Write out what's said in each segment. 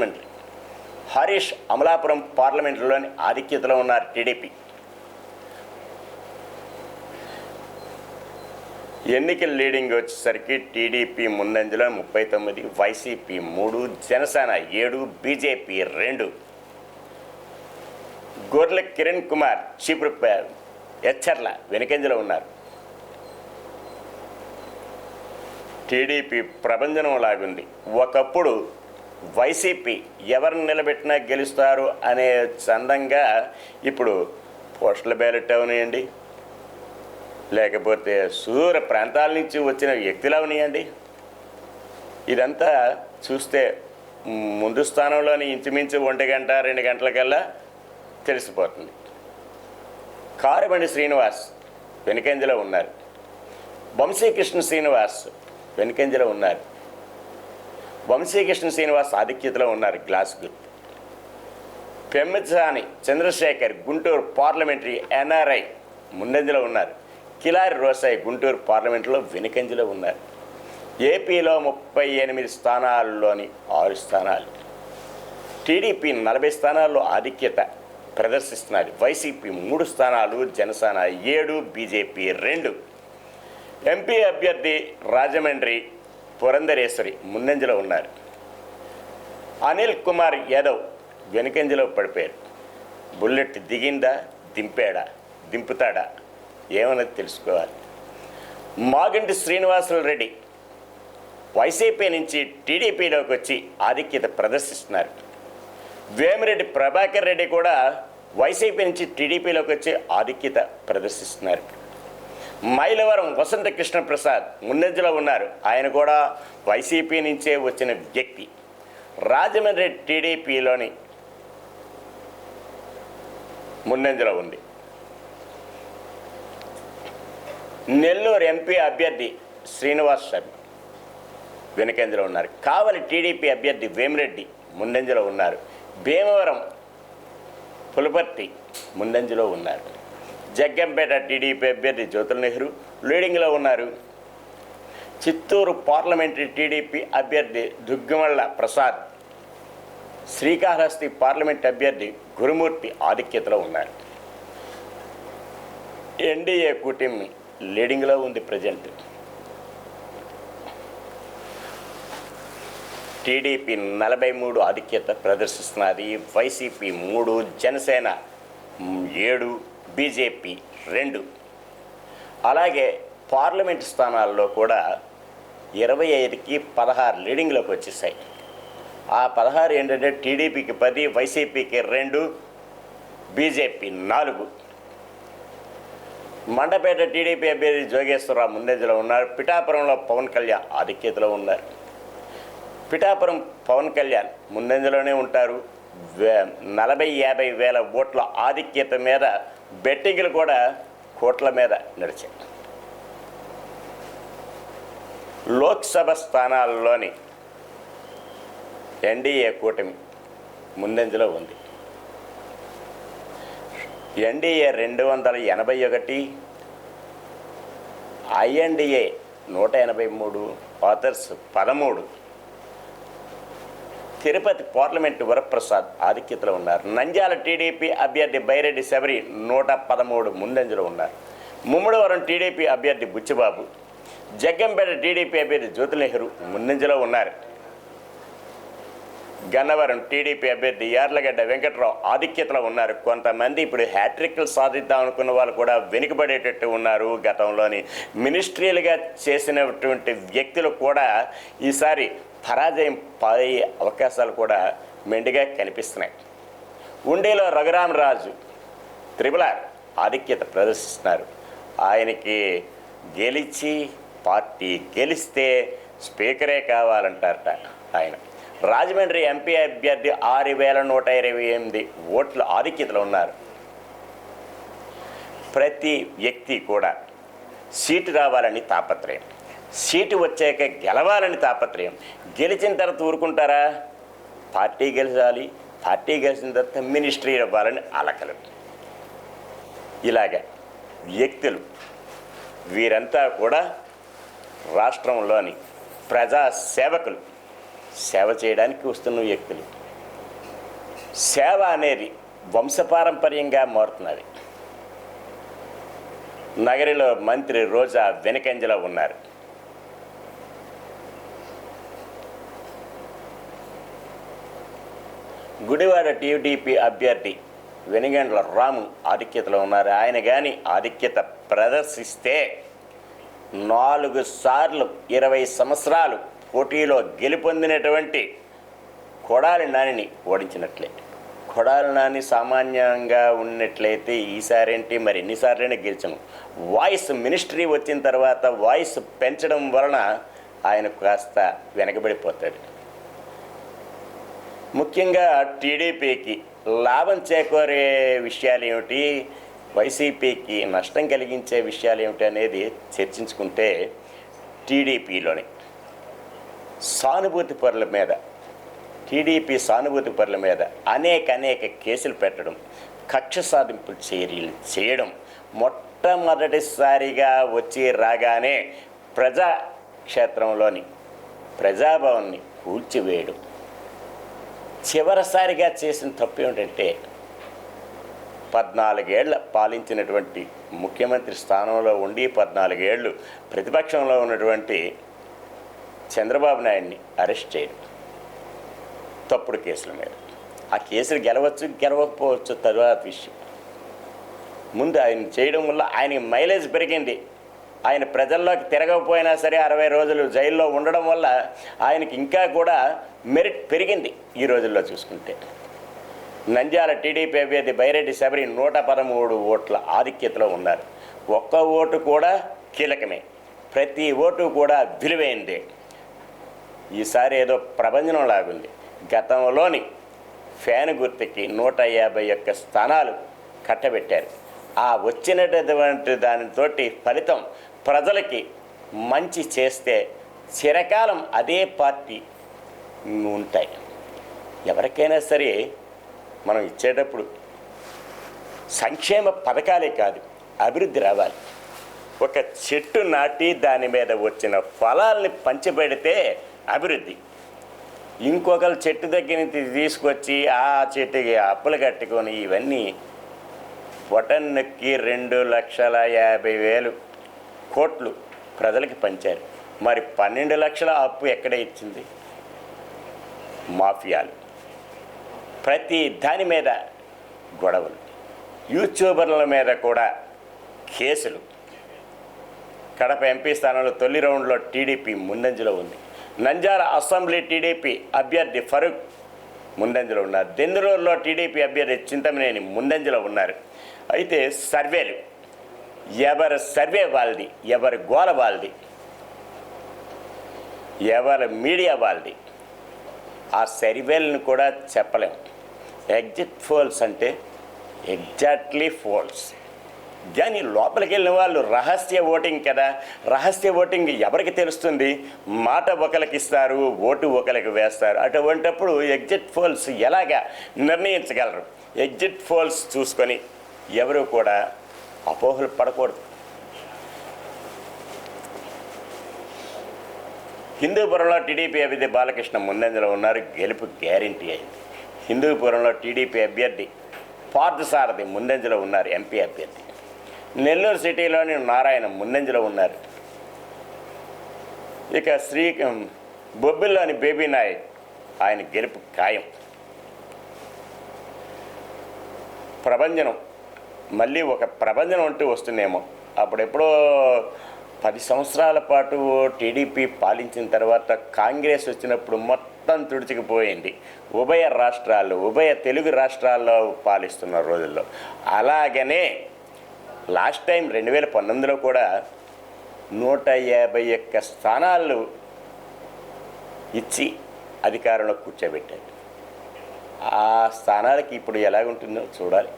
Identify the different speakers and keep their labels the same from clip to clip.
Speaker 1: శ్రీనివాసులు హరీష్ అమలాపురం పార్లమెంటులోని ఆధిక్యతలో ఉన్నారు టీడీపీ. ఎన్నికల లీడింగ్ వచ్చేసరికి టీడీపీ ముందంజలో ముప్పై తొమ్మిది వైసీపీ మూడు జనసేన ఏడు బీజేపీ రెండు. గొర్రెల కిరణ్ కుమార్ చీపురు హెచ్చర్ల వెనుకంజలో ఉన్నారు. టీడీపీ ప్రభంజనం లాగుంది ఒకప్పుడు వైసీపీ ఎవరిని నిలబెట్టినా గెలుస్తారు అనే చందంగా ఇప్పుడు పోస్టల్ బ్యాలెట్ అవనియండి. లేకపోతే సూర ప్రాంతాల నుంచి వచ్చిన వ్యక్తులు అవనియండి. ఇదంతా చూస్తే ముందు స్థానంలోని ఇంచుమించు ఒంటి గంట రెండు గంటలకల్లా తెలిసిపోతుంది. కారుబండి శ్రీనివాస్ వెనుకంజలో ఉన్నారు. వంశీకృష్ణ శ్రీనివాస్ వెనుకంజలో ఉన్నారు. వంశీకృష్ణ శ్రీనివాస్ ఆధిక్యతలో ఉన్నారు గ్లాస్కు పెమ్మచాని చంద్రశేఖర్ గుంటూరు పార్లమెంటరీ ఎన్ఆర్ఐ ముందంజలో ఉన్నారు. కిలారి రోసాయి గుంటూరు పార్లమెంటులో వెనుకంజలో ఉన్నారు. ఏపీలో ముప్పై ఎనిమిది స్థానాల్లోని ఆరు స్థానాలు. టీడీపీ నలభై స్థానాల్లో ఆధిక్యత ప్రదర్శిస్తున్నది. వైసీపీ మూడు స్థానాలు జనసేన ఏడు బీజేపీ రెండు. ఎంపీ అభ్యర్థి రాజమండ్రి పురంధరేశ్వరి ముందంజలో ఉన్నారు. అనిల్ కుమార్ యాదవ్ వెనుకంజలో పడిపోయారు. బుల్లెట్ దిగిందా దింపాడా దింపుతాడా ఏమన్నది తెలుసుకోవాలి. మాగంటి శ్రీనివాసులు రెడ్డి వైసీపీ నుంచి టీడీపీలోకి వచ్చి ఆధిక్యత ప్రదర్శిస్తున్నారు. వేమిరెడ్డి ప్రభాకర్ రెడ్డి కూడా వైసీపీ నుంచి టీడీపీలోకి వచ్చి ఆధిక్యత ప్రదర్శిస్తున్నారు. మైలవరం వసంతకృష్ణ ప్రసాద్ ముందంజలో ఉన్నారు. ఆయన కూడా వైసీపీ నుంచే వచ్చిన వ్యక్తి. రాజమండ్రి టీడీపీలోని ముందంజలో ఉంది. నెల్లూరు ఎంపీ అభ్యర్థి శ్రీనివాస్ శర్మ వెనుకంజలో ఉన్నారు. కావలి టీడీపీ అభ్యర్థి వేమిరెడ్డి ముందంజలో ఉన్నారు. భీమవరం పులపర్తి ముందంజలో ఉన్నారు. జగ్గంపేట టీడీపీ అభ్యర్థి జ్యోతుల నెహ్రూ లీడింగ్లో ఉన్నారు. చిత్తూరు పార్లమెంటరీ టీడీపీ అభ్యర్థి దుగ్గిమళ్ళ ప్రసాద్ శ్రీకాళహస్తి పార్లమెంట్ అభ్యర్థి గురుమూర్తి ఆధిక్యతలో ఉన్నారు. ఎన్డీఏ కూటమి లీడింగ్లో ఉంది ప్రజెంట్. టీడీపీ నలభై మూడు ఆధిక్యత ప్రదర్శిస్తున్నది. వైసీపీ మూడు జనసేన ఏడు బీజేపీ రెండు. అలాగే పార్లమెంట్ స్థానాల్లో కూడా ఇరవై ఐదుకి పదహారు లీడింగ్లోకి వచ్చేసాయి. ఆ పదహారు ఏంటంటే టీడీపీకి పది వైసీపీకి రెండు బీజేపీ నాలుగు. మండపేట టీడీపీ అభ్యర్థి జోగేశ్వరరావు ముందంజలో ఉన్నారు. పిఠాపురంలో పవన్ కళ్యాణ్ ఆధిక్యతలో ఉన్నారు. పిఠాపురం పవన్ కళ్యాణ్ ముందంజలోనే ఉంటారు. వే- నలభై యాభై వేల ఓట్ల ఆధిక్యత మీద బెట్టింగ్లు కూడా కోట్ల మీద నడిచాయి. లోక్సభ స్థానాల్లోని ఎన్డీఏ కూటమి ముందంజలో ఉంది. ఎన్డీఏ రెండు వందల ఎనభై ఒకటి ఐఎన్డీఏ నూట ఎనభై మూడు ఆథర్స్ పదమూడు తిరుపతి పార్లమెంటు వరప్రసాద్ ఆధిక్యతలో ఉన్నారు. నంద్యాల టీడీపీ అభ్యర్థి బైరెడ్డి శబరి నూట పదమూడు ముందంజలో ఉన్నారు. ముమ్మడివరం టీడీపీ అభ్యర్థి బుచ్చిబాబు జగ్గంపేట టీడీపీ అభ్యర్థి జ్యోతి నెహ్రూ ముందంజలో ఉన్నారు. గన్నవరం టీడీపీ అభ్యర్థి యార్లగడ్డ వెంకట్రావు ఆధిక్యతలో ఉన్నారు. కొంతమంది ఇప్పుడు హ్యాట్రిక్లు సాధిద్దాం అనుకున్న వాళ్ళు కూడా వెనుకబడేటట్టు ఉన్నారు గతంలోని. మినిస్ట్రీలుగా చేసినటువంటి వ్యక్తులు కూడా ఈసారి పరాజయం పాలయ్యే అవకాశాలు కూడా మెండుగా కనిపిస్తున్నాయి. ఉండేలో రఘురామరాజు త్రిబులార్ ఆధిక్యత ప్రదర్శిస్తున్నారు. ఆయనకి గెలిచి పార్టీ గెలిస్తే స్పీకరే కావాలంటారట ఆయన. రాజమండ్రి ఎంపీ అభ్యర్థి ఆరు వేల నూట ఇరవై ఎనిమిది ఓట్ల ఆధిక్యతలో ఉన్నారు. ప్రతి వ్యక్తి కూడా సీటు రావాలని తాపత్రయం. సీటు వచ్చాక గెలవాలని తాపత్రయం. గెలిచిన తర్వాత ఊరుకుంటారా? పార్టీ గెలిచాలి పార్టీ గెలిచిన తర్వాత మినిస్ట్రీ ఇవ్వాలని అలకలు. ఇలాగ వ్యక్తులు వీరంతా కూడా రాష్ట్రంలోని ప్రజా సేవకులు సేవ చేయడానికి వస్తున్న వ్యక్తులు. సేవ అనేది వంశపారంపర్యంగా మారుతున్నది. నగరిలో మంత్రి రోజా వెనకంజలో ఉన్నారు. గుడివాడ టీడీపీ అభ్యర్థి వెనుగండ్ల రాము ఆధిక్యతలో ఉన్నారు. ఆయన కానీ ఆధిక్యత ప్రదర్శిస్తే నాలుగు సార్లు ఇరవై సంవత్సరాలు పోటీలో గెలుపొందినటువంటి కొడాలి నానిని ఓడించినట్లే. కొడాలి నాని సామాన్యంగా ఉన్నట్లయితే ఈసారేంటి? మరి ఎన్నిసార్లైనా గెలిచాను. వాయిస్ మినిస్ట్రీ వచ్చిన తర్వాత వాయిస్ పెంచడం వలన ఆయన కాస్త వెనకబడిపోతాడు. ముఖ్యంగా టీడీపీకి లాభం చేకూరే విషయాలు ఏమిటి? వైసీపీకి నష్టం కలిగించే విషయాలు ఏమిటి అనేది చర్చించుకుంటే టీడీపీలోని. సానుభూతి పరుల మీద టీడీపీ సానుభూతి పరుల మీద అనేక అనేక కేసులు పెట్టడం కక్ష సాధింపు చర్యలు చేయడం మొట్టమొదటిసారిగా వచ్చి రాగానే ప్రజా క్షేత్రంలోని ప్రజాభవన్ని కూల్చివేయడం. చివరిసారిగా చేసిన తప్పు ఏమిటంటే పద్నాలుగేళ్ళ పాలించినటువంటి ముఖ్యమంత్రి స్థానంలో ఉండి పద్నాలుగేళ్ళు ప్రతిపక్షంలో ఉన్నటువంటి చంద్రబాబు నాయుడిని అరెస్ట్ చేయడం తప్పుడు కేసుల మీద. ఆ కేసులు గెలవచ్చు గెలవకపోవచ్చు తర్వాత విషయం. ముందు ఆయన చేయడం వల్ల ఆయనకి మైలేజ్ పెరిగింది. ఆయన ప్రజల్లోకి తిరగకపోయినా సరే అరవై రోజులు జైల్లో ఉండడం వల్ల ఆయనకి ఇంకా కూడా మెరిట్ పెరిగింది ఈ రోజుల్లో చూసుకుంటే. నంద్యాల టీడీపీ అభ్యర్థి బైరెడ్డి శబరి నూట పదమూడు ఓట్ల ఆధిక్యతలో ఉన్నారు. ఒక్క ఓటు కూడా కీలకమే. ప్రతి ఓటు కూడా విలువైందే. ఈసారి ఏదో ప్రపంచం లాగుంది గతంలోని ఫ్యాన్ గుర్తుకి నూట యాభై ఒక్క స్థానాలు కట్టబెట్టారు. ఆ వచ్చినటువంటి దానితోటి ఫలితం ప్రజలకి మంచి చేస్తే చిరకాలం అదే పార్టీ ఉంటాయి. ఎవరికైనా సరే మనం ఇచ్చేటప్పుడు సంక్షేమ పథకాలే కాదు అభివృద్ధి రావాలి. ఒక చెట్టు నాటి దాని మీద వచ్చిన ఫలాల్ని పంచిపెడితే అభివృద్ధి. ఇంకొకరు చెట్టు దగ్గర నుంచి తీసుకొచ్చి ఆ చెట్టుకి అప్పులు కట్టుకొని ఇవన్నీ బొటన్నుకి రెండు లక్షల యాభై వేలు. కోట్లు ప్రజలకి పంచారు. మరి పన్నెండు లక్షల అప్పు ఎక్కడ ఇచ్చింది? మాఫియాలు. ప్రతి దాని మీద గొడవలు. యూట్యూబర్ల మీద కూడా కేసులు. కడప ఎంపీ స్థానంలో తొలి రౌండ్లో టీడీపీ ముందంజలో ఉంది. నంజాల అసెంబ్లీ టీడీపీ అభ్యర్థి ఫరూక్ ముందంజలో ఉన్నారు. దెందులూరులో టీడీపీ అభ్యర్థి చింతమనేని ముందంజలో ఉన్నారు. అయితే సర్వేలు ఎవరి సర్వే వాళ్ళది ఎవరి గోల వాళ్ళది ఎవరి మీడియా వాళ్ళది ఆ సర్వేలను కూడా చెప్పలేం. ఎగ్జిట్ ఫోల్స్ అంటే ఎగ్జాక్ట్లీ ఫోల్స్ కానీ లోపలికి వెళ్ళిన వాళ్ళు రహస్య ఓటింగ్ కదా. రహస్య ఓటింగ్ ఎవరికి తెలుస్తుంది? మాట ఒకరికి ఇస్తారు ఓటు ఒకరికి వేస్తారు. అటువంటప్పుడు ఎగ్జిట్ ఫోల్స్ ఎలాగా నిర్ణయించగలరు? ఎగ్జిట్ ఫోల్స్ చూసుకొని ఎవరు కూడా అపోహలు పడకూడదు. హిందూపురంలో టీడీపీ అభ్యర్థి బాలకృష్ణ ముందంజలో ఉన్నారు. గెలుపు గ్యారంటీ అయింది. హిందూపురంలో టీడీపీ అభ్యర్థి పార్థసారథి ముందంజలో ఉన్నారు ఎంపీ అభ్యర్థి. నెల్లూరు సిటీలోని నారాయణ ముందంజలో ఉన్నారు. ఇక శ్రీ బొబ్బిల్లోని బేబీ నాయక్ ఆయన గెలుపు ఖాయం. ప్రభంజనం మళ్ళీ ఒక ప్రభంజనం అంటూ వస్తుందేమో. అప్పుడెప్పుడో పది సంవత్సరాల పాటు టీడీపీ పాలించిన తర్వాత కాంగ్రెస్ వచ్చినప్పుడు మొత్తం తుడిచికిపోయింది. ఉభయ రాష్ట్రాలు ఉభయ తెలుగు రాష్ట్రాల్లో పాలిస్తున్న రోజుల్లో. అలాగనే లాస్ట్ టైం రెండు వేల పంతొమ్మిదిలో కూడా నూట యాభై ఒక్క స్థానాలు ఇచ్చి అధికారంలో కూర్చోబెట్టారు. ఆ స్థానాలకి ఇప్పుడు ఎలాగుంటుందో చూడాలి.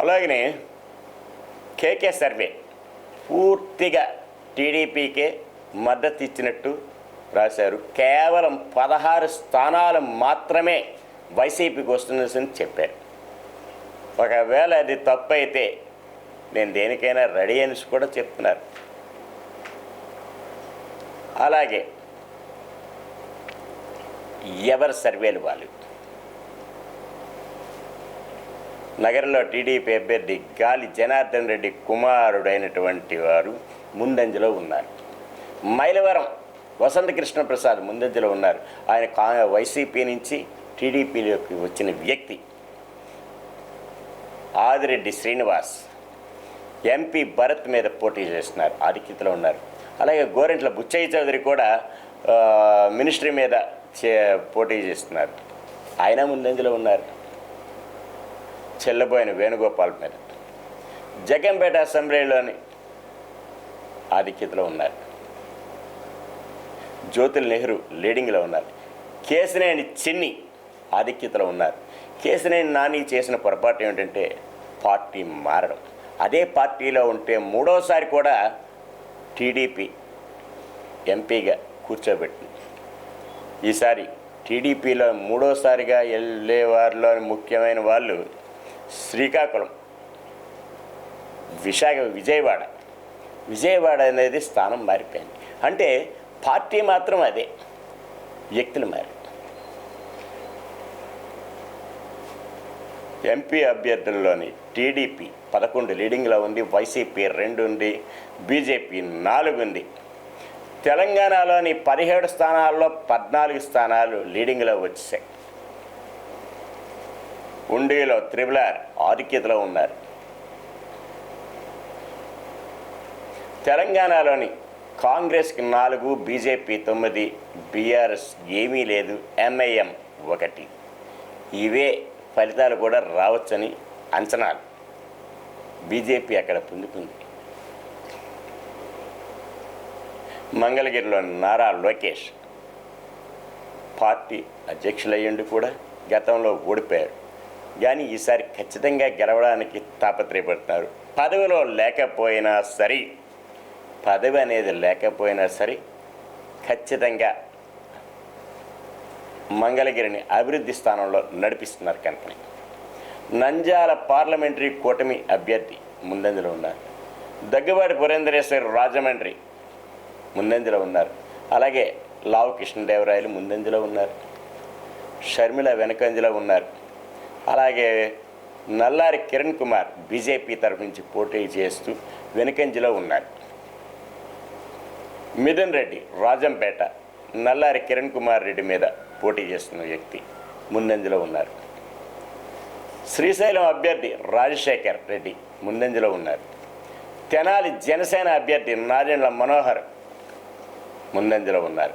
Speaker 1: అలాగనే కేకే సర్వే పూర్తిగా టీడీపీకే మద్దతు ఇచ్చినట్టు రాశారు. కేవలం పదహారు స్థానాలు మాత్రమే వైసీపీకి వస్తుందని చెప్పారు. ఒకవేళ అది తప్పు అయితే నేను దేనికైనా రెడీ అని కూడా చెప్తున్నారు. అలాగే ఎవరి సర్వేలు వాళ్ళు? నగరంలో టీడీపీ అభ్యర్థి గాలి జనార్దన్ రెడ్డి కుమారుడైనటువంటి వారు ముందంజలో ఉన్నారు. మైలవరం వసంత కృష్ణ ప్రసాద్ ముందంజలో ఉన్నారు. ఆయన కా వైసీపీ నుంచి టీడీపీలోకి వచ్చిన వ్యక్తి ఆదిరెడ్డి శ్రీనివాస్. ఎంపీ భరత్ మీద పోటీ చేస్తున్నారు ఆధిక్యతలో ఉన్నారు. అలాగే గోరెంట్ల బుచ్చయ్య చౌదరి కూడా మినిస్ట్రీ మీద చే పోటీ చేస్తున్నారు. ఆయన ముందంజలో ఉన్నారు. చెల్లబోయిన వేణుగోపాల్ మీద. జగంపేట అసెంబ్లీలోని ఆధిక్యతలో ఉన్నారు. జ్యోతుల్ నెహ్రూ లీడింగ్లో ఉన్నారు. కేసినేని చిన్ని ఆధిక్యతలో ఉన్నారు. కేసినేని నాని చేసిన పొరపాటు ఏమిటంటే పార్టీ మారడం. అదే పార్టీలో ఉంటే మూడోసారి కూడా టీడీపీ ఎంపీగా కూర్చోబెట్టింది ఈసారి టీడీపీలో మూడోసారిగా వెళ్ళే వారిలో ముఖ్యమైన వాళ్ళు శ్రీకాకుళం. విశాఖ విజయవాడ. విజయవాడ అనేది స్థానం మారిపోయింది. అంటే పార్టీ మాత్రం అదే. వ్యక్తులు మారి. ఎంపీ అభ్యర్థుల్లోని టీడీపీ పదకొండు లీడింగ్లో ఉంది వైసీపీ రెండు ఉంది బీజేపీ నాలుగు ఉంది. తెలంగాణలోని పదిహేడు స్థానాల్లో పద్నాలుగు స్థానాలు లీడింగ్లో వచ్చాయి ఉండిలో త్రిబులార్ ఆధిక్యతలో ఉన్నారు. తెలంగాణలోని కాంగ్రెస్కి నాలుగు బీజేపీ తొమ్మిది బీఆర్ఎస్ ఏమీ లేదు ఎంఐఎం ఒకటి. ఇవే ఫలితాలు కూడా రావచ్చని అంచనాలు. బీజేపీ అక్కడ పొందుకుంది మంగళగిరిలో నారా లోకేష్ పార్టీ అధ్యక్షులయ్యండి కూడా గతంలో ఓడిపోయారు కానీ ఈసారి ఖచ్చితంగా గెలవడానికి తాపత్రయపడుతున్నారు పదవిలో లేకపోయినా సరే పదవి అనేది లేకపోయినా సరే ఖచ్చితంగా మంగళగిరిని అభివృద్ధి స్థానంలో నడిపిస్తున్నారు కంపెనీ. నంజాల పార్లమెంటరీ కూటమి అభ్యర్థి ముందంజలో ఉన్నారు. దగ్గుబాటి పురేంద్రేశ్వర్ రాజమండ్రి ముందంజలో ఉన్నారు. అలాగే లావు కృష్ణదేవరాయలు ముందంజలో ఉన్నారు. షర్మిల వెనకంజలో ఉన్నారు. అలాగే నల్లారి కిరణ్ కుమార్ బీజేపీ తరఫు నుంచి పోటీ చేస్తూ వెనుకంజలో ఉన్నారు. మిథున్ రెడ్డి రాజంపేట నల్లారి కిరణ్ కుమార్ రెడ్డి మీద పోటీ చేస్తున్న వ్యక్తి ముందంజలో ఉన్నారు. శ్రీశైలం అభ్యర్థి రాజశేఖర్ రెడ్డి ముందంజలో ఉన్నారు. తెనాలి జనసేన అభ్యర్థి నాదెండ్ల మనోహర్ ముందంజలో ఉన్నారు.